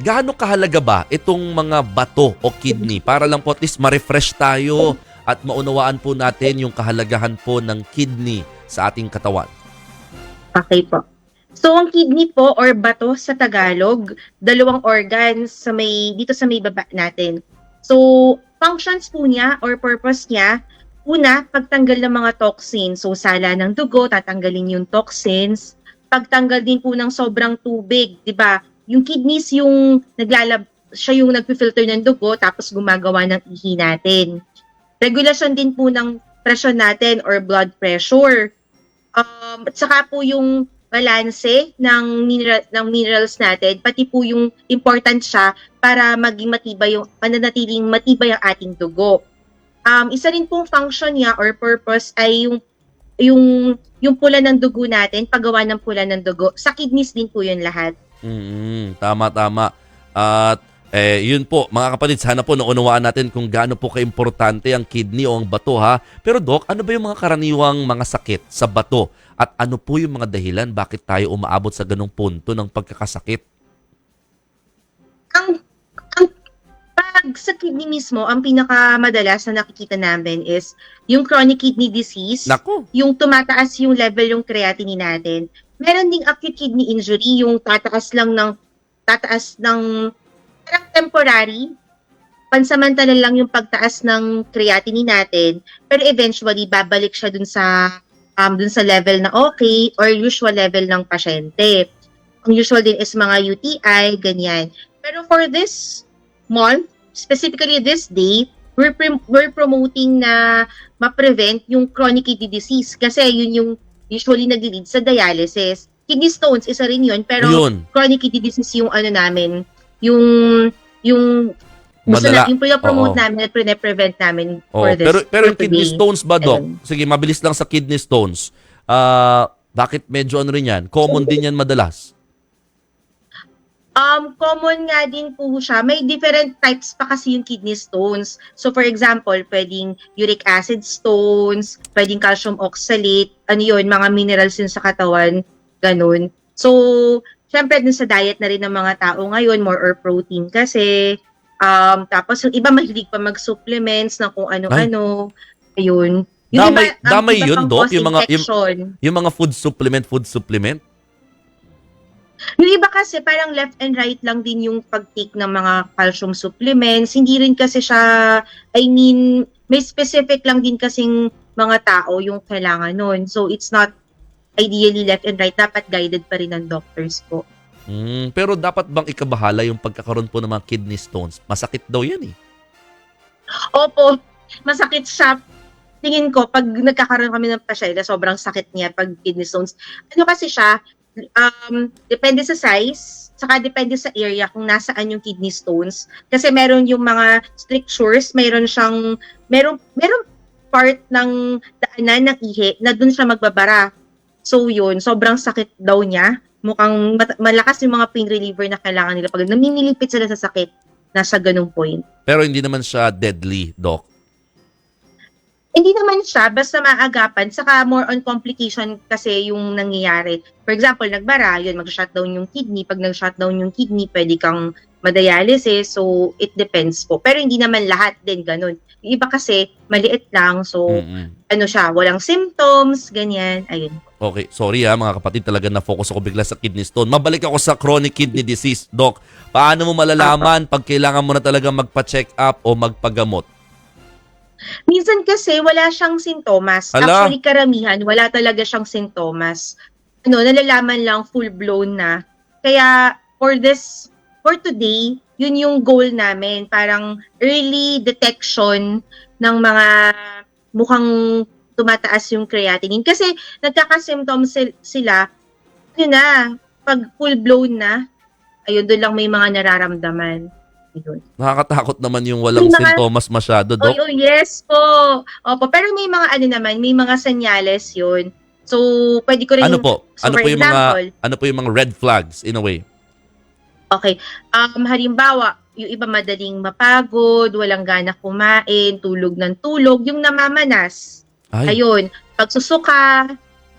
gaano kahalaga ba itong mga bato o kidney para lang po at least ma-refresh tayo at maunawaan po natin yung kahalagahan po ng kidney sa ating katawan? Okay po. So, ang kidney po or bato sa Tagalog, dalawang organs sa may, dito sa may baba natin. So, functions po niya or purpose niya, una, pagtanggal ng mga toxins. So, sala ng dugo, tatanggalin yung toxins. Pagtanggal din po ng sobrang tubig, di ba? Yung kidneys yung naglalab, siya yung nagpi-filter ng dugo tapos gumagawa ng ihi natin. Regulation din po ng presyon natin or blood pressure. Um, at saka po yung balanse ng mineral ng minerals natin pati po yung important siya para maging matibay yung pananatiling matibay ang ating dugo. Um, isa rin pong function niya or purpose ay yung yung yung pula ng dugo natin, paggawa ng pula ng dugo. Sa kidneys din po yun lahat. Mm, tama tama. At eh, yun po, mga kapatid, sana po naunawaan natin kung gaano po kaimportante ang kidney o ang bato ha. Pero Doc, ano ba yung mga karaniwang mga sakit sa bato? At ano po yung mga dahilan bakit tayo umaabot sa ganong punto ng pagkakasakit? Ang pag sa kidney mismo, ang pinakamadalas na nakikita namin is yung chronic kidney disease. Nako, yung tumataas yung level yung creatinine natin. Meron ding acute kidney injury, yung tataas lang ng tataas ng parang temporary. Pansamantala lang yung pagtaas ng creatinine natin, pero eventually babalik siya dun sa um dun sa level na okay or usual level ng pasyente. Ang usual din is mga UTI, ganyan. Pero for this month, specifically this day, we're, prim- we're promoting na ma-prevent yung chronic kidney disease kasi yun yung usually nag-lead sa dialysis. Kidney stones, isa rin yun, pero yun. chronic kidney disease yung ano namin, yung yung gusto Malala. na, yung promote Oo. namin at prevent namin Oh, for this. pero pero yung kidney today. stones ba, Doc? Ayun. Sige, mabilis lang sa kidney stones. Ah, bakit medyo ano rin yan? Common din yan madalas. Um, common nga din po siya. May different types pa kasi yung kidney stones. So for example, pwedeng uric acid stones, pwedeng calcium oxalate, ano yun, mga minerals yun sa katawan, ganun. So, syempre dun sa diet na rin ng mga tao ngayon, more or protein kasi. Um, tapos yung iba mahilig pa mag-supplements na kung ano-ano. Ayun. Damay- ang damay iba yun, cause Yung mga- yung-. Yung mga food supplement, food supplement? Yung iba kasi parang left and right lang din yung pag-take ng mga calcium supplements. Hindi rin kasi siya, I mean, may specific lang din kasing mga tao yung kailangan nun. So it's not ideally left and right. Dapat guided pa rin ng doctors po. Mm, pero dapat bang ikabahala yung pagkakaroon po ng mga kidney stones? Masakit daw yan eh. Opo, masakit siya. Tingin ko, pag nagkakaroon kami ng pasyente, sobrang sakit niya pag kidney stones. Ano kasi siya, um, depende sa size, saka depende sa area kung nasaan yung kidney stones. Kasi meron yung mga strictures, meron siyang, meron, meron part ng daanan ng ihi na dun siya magbabara. So yun, sobrang sakit daw niya. Mukhang malakas yung mga pain reliever na kailangan nila. Pag naninilipit sila sa sakit, nasa ganung point. Pero hindi naman siya deadly, Doc. Hindi naman siya, basta maagapan, saka more on complication kasi yung nangyayari. For example, nagbara, yun, mag-shutdown yung kidney. Pag nag-shutdown yung kidney, pwede kang madialysis. So, it depends po. Pero hindi naman lahat din ganun. Yung iba kasi, maliit lang. So, Mm-mm. ano siya, walang symptoms, ganyan. Ayun. Okay, sorry ha mga kapatid, talaga na-focus ako bigla sa kidney stone. Mabalik ako sa chronic kidney disease, Doc. Paano mo malalaman pag kailangan mo na talaga magpa-check up o magpagamot? Minsan kasi wala siyang sintomas. Ala. Actually, karamihan, wala talaga siyang sintomas. Ano, nalalaman lang full-blown na. Kaya, for this, for today, yun yung goal namin. Parang early detection ng mga mukhang tumataas yung creatinine. Kasi nagkakasymptoms sil- sila, yun na, pag full-blown na, ayun, doon lang may mga nararamdaman. Ayun. Nakakatakot naman yung walang mga- sintomas masyado, Oh, Doc. oh, yes po. Opo, pero may mga ano naman, may mga senyales 'yun. So, pwede ko rin Ano po? So, Ano po yung mga example, ano po yung mga red flags in a way? Okay. Um halimbawa, yung iba madaling mapagod, walang gana kumain, tulog ng tulog, yung namamanas. Ay, Ayun, pagsusuka,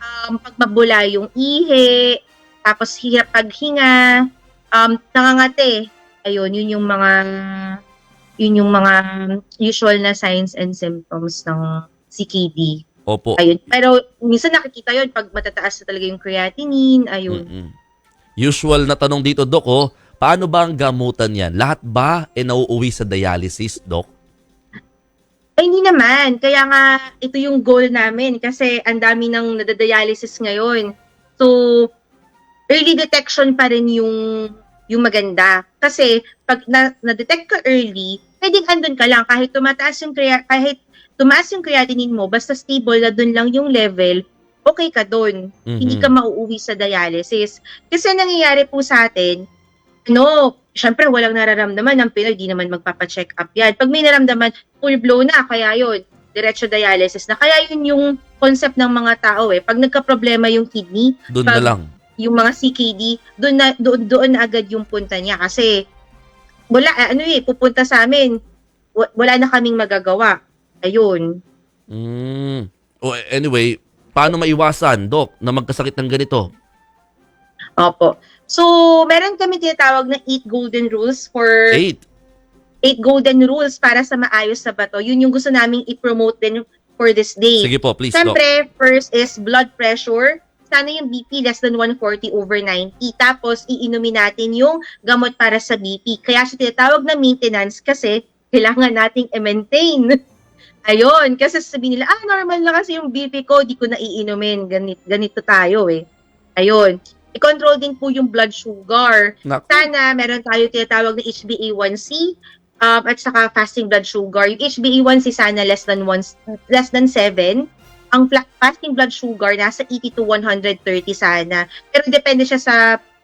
um pagmabula yung ihi, tapos hirap paghinga, um nangangate, ayun, yun yung mga yun yung mga usual na signs and symptoms ng CKD. Opo. Ayun. Pero minsan nakikita yun pag matataas na talaga yung creatinine, ayun. Mm-mm. Usual na tanong dito, Dok, oh, paano ba ang gamutan yan? Lahat ba e nauuwi sa dialysis, Dok? Ay, hindi naman. Kaya nga, ito yung goal namin kasi ang dami ng nadadialysis ngayon. So, early detection pa rin yung yung maganda. Kasi pag na, na-detect ka early, pwedeng andun ka lang kahit tumataas yung crea- kahit tumaas yung creatinine mo, basta stable na dun lang yung level, okay ka dun. Mhm. Hindi ka mauuwi sa dialysis. Kasi ang nangyayari po sa atin, ano, syempre walang nararamdaman ng Pinoy, di naman magpapacheck up yan. Pag may naramdaman, full blow na, kaya yun, diretso dialysis na. Kaya yun yung concept ng mga tao eh. Pag nagka-problema yung kidney, Doon na pag- lang. Yung mga CKD, doon na doon, doon na agad yung punta niya kasi wala ano eh pupunta sa amin. Wa- Wala na kaming magagawa. Ayun. Mm. Oh, anyway, paano maiwasan, Dok, na magkasakit ng ganito? Opo. So, meron kami tinatawag na eight golden rules for Eight. eight golden rules para sa maayos sa bato. Yun yung gusto naming i-promote din for this day. Sige po, please. Siyempre, first is blood pressure. Sana yung BP less than 140 over 90. Tapos, iinumin natin yung gamot para sa BP. Kaya siya tinatawag na maintenance kasi kailangan nating i-maintain. Ayun, kasi sabihin nila, ah, normal na kasi yung BP ko, di ko na iinumin. Ganito, ganito tayo eh. Ayun. I-control din po yung blood sugar. Naku. Sana meron tayo tinatawag na HbA1c um, at saka fasting blood sugar. Yung HbA1c sana less than one, less than 7. Ang fasting blood sugar nasa 80 to 130 sana. Pero depende siya sa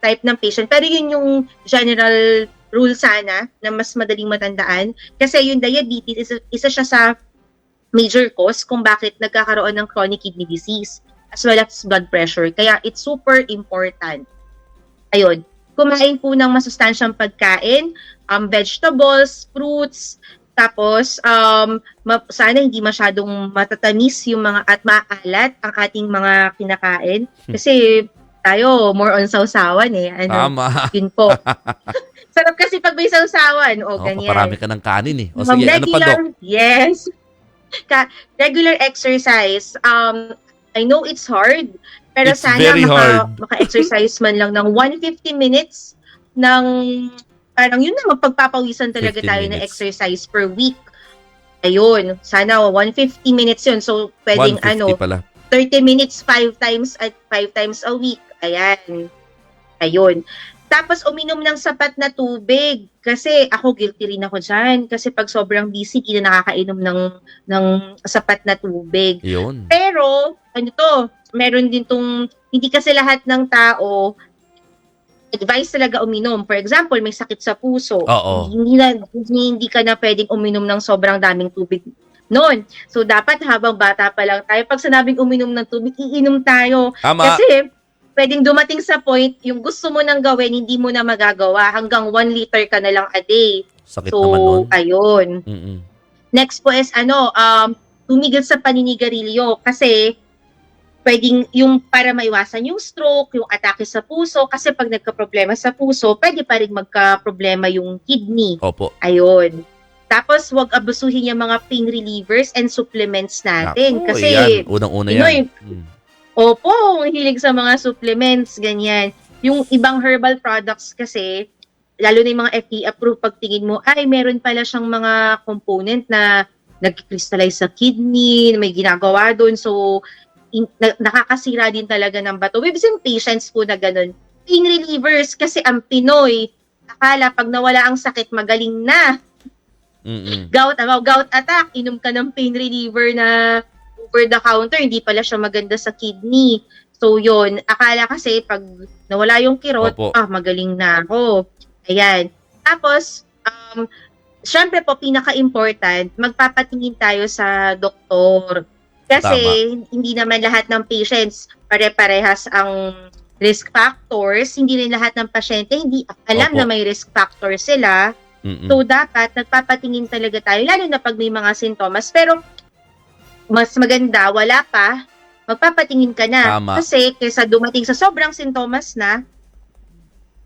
type ng patient. Pero yun yung general rule sana na mas madaling matandaan. Kasi yung diabetes, isa, isa siya sa major cause kung bakit nagkakaroon ng chronic kidney disease as well as blood pressure. Kaya it's super important. Ayun. Kumain po ng masustansyang pagkain, um, vegetables, fruits, tapos um, ma- sana hindi masyadong matatamis yung mga at maalat ang ating mga kinakain. Kasi tayo more on sausawan eh. Ano, Tama. yun po. Sarap kasi pag may sausawan. O, Oh, ganyan. paparami ka ng kanin eh. O Ma'am, sige, ano pa, Dok? Yes. Ka- regular exercise. Um, I know it's hard, pero It's sana maka, hard. maka-exercise man lang ng 150 minutes ng parang yun na magpagpapawisan talaga 15 tayo minutes. exercise per week. Ayun, sana 150 minutes yun. So, pwedeng 150 ano, pala. 30 minutes five times at five times a week. Ayan. Ayun. Tapos uminom ng sapat na tubig kasi ako guilty rin ako diyan kasi pag sobrang busy hindi na nakakainom ng ng sapat na tubig. Yun. Pero ano to, meron din tong hindi kasi lahat ng tao advice talaga uminom. For example, may sakit sa puso. Oo. Hindi, na, hindi, hindi ka na pwedeng uminom ng sobrang daming tubig noon. So, dapat habang bata pa lang tayo, pag sinabing uminom ng tubig, iinom tayo. Tama. Kasi, pwedeng dumating sa point, yung gusto mo nang gawin, hindi mo na magagawa. Hanggang 1 liter ka na lang a day. Sakit so, naman nun. ayun. Mm-mm. Next po is ano, um, tumigil sa paninigarilyo kasi pwedeng yung para maiwasan yung stroke, yung atake sa puso kasi pag nagka-problema sa puso, pwede pa rin magka-problema yung kidney. Opo. Ayun. Tapos wag abusuhin yung mga pain relievers and supplements natin Naku, kasi yan. Unang-una yan. Mm. Opo, ang hilig sa mga supplements, ganyan. Yung ibang herbal products kasi, lalo na yung mga FDA approved, pag tingin mo, ay, meron pala siyang mga component na nag-crystallize sa kidney, may ginagawa doon. So, in, na- nakakasira din talaga ng bato. We've seen patients po na ganun. Pain relievers, kasi ang Pinoy, akala pag nawala ang sakit, magaling na Mm-mm. gout, ano, gout attack, inom ka ng pain reliever na over the counter, hindi pala siya maganda sa kidney. So yon akala kasi pag nawala yung kirot, Opo. ah, magaling na ako. Ayan. Tapos, um, syempre po, pinaka-important, magpapatingin tayo sa doktor. Kasi hindi naman lahat ng patients pare-parehas ang risk factors. Hindi rin lahat ng pasyente hindi alam Opo. na may risk factor sila. Mm-mm. So, dapat nagpapatingin talaga tayo, lalo na pag may mga sintomas. Pero, mas maganda, wala pa, magpapatingin ka na. Tama. Kasi, kaysa dumating sa sobrang sintomas na,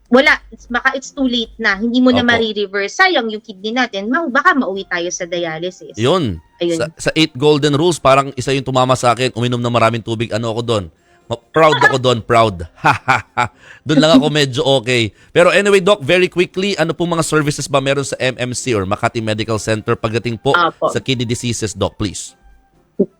wala, baka it's too late na. Hindi mo na Opo. ma-reverse. Sayang yung kidney natin. Ma- baka mauwi tayo sa dialysis. Yun. Ayun. Sa, sa eight golden rules, parang isa yung tumama sa akin, uminom na maraming tubig. Ano ako doon? Proud ako doon, proud. doon lang ako medyo okay. Pero anyway, Doc, very quickly, ano pong mga services ba meron sa MMC or Makati Medical Center pagdating po Opo. sa kidney diseases, Doc, please?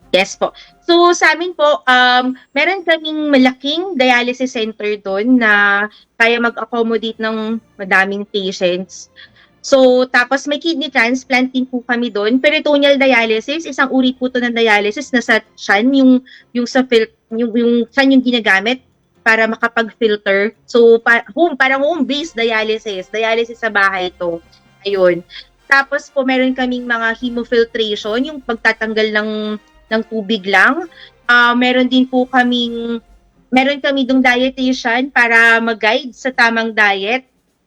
Yes po. So sa amin po, um, meron kaming malaking dialysis center doon na kaya mag-accommodate ng madaming patients. So tapos may kidney transplant din po kami doon. Peritoneal dialysis, isang uri po to ng dialysis na sa tiyan, yung, yung sa fil- yung, yung tiyan yung ginagamit para makapag-filter. So pa- home, parang home-based dialysis. Dialysis sa bahay to. Ayun. Tapos po meron kaming mga hemofiltration, yung pagtatanggal ng ng tubig lang. Ah, meron din po kaming meron kami dong dietitian para mag-guide sa tamang diet.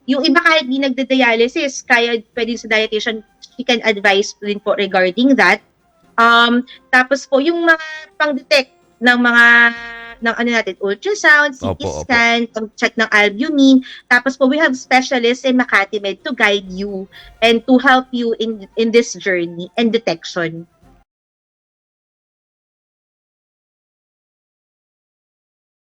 Yung iba kahit di nagda-dialysis, kaya pwede sa dietitian, she can advise din po regarding that. Um, tapos po yung mga pang-detect ng mga ng ano natin, ultrasound, CT Opo, opo. scan, pag-check ng albumin. Tapos po, we have specialists in Makati Med to guide you and to help you in in this journey and detection.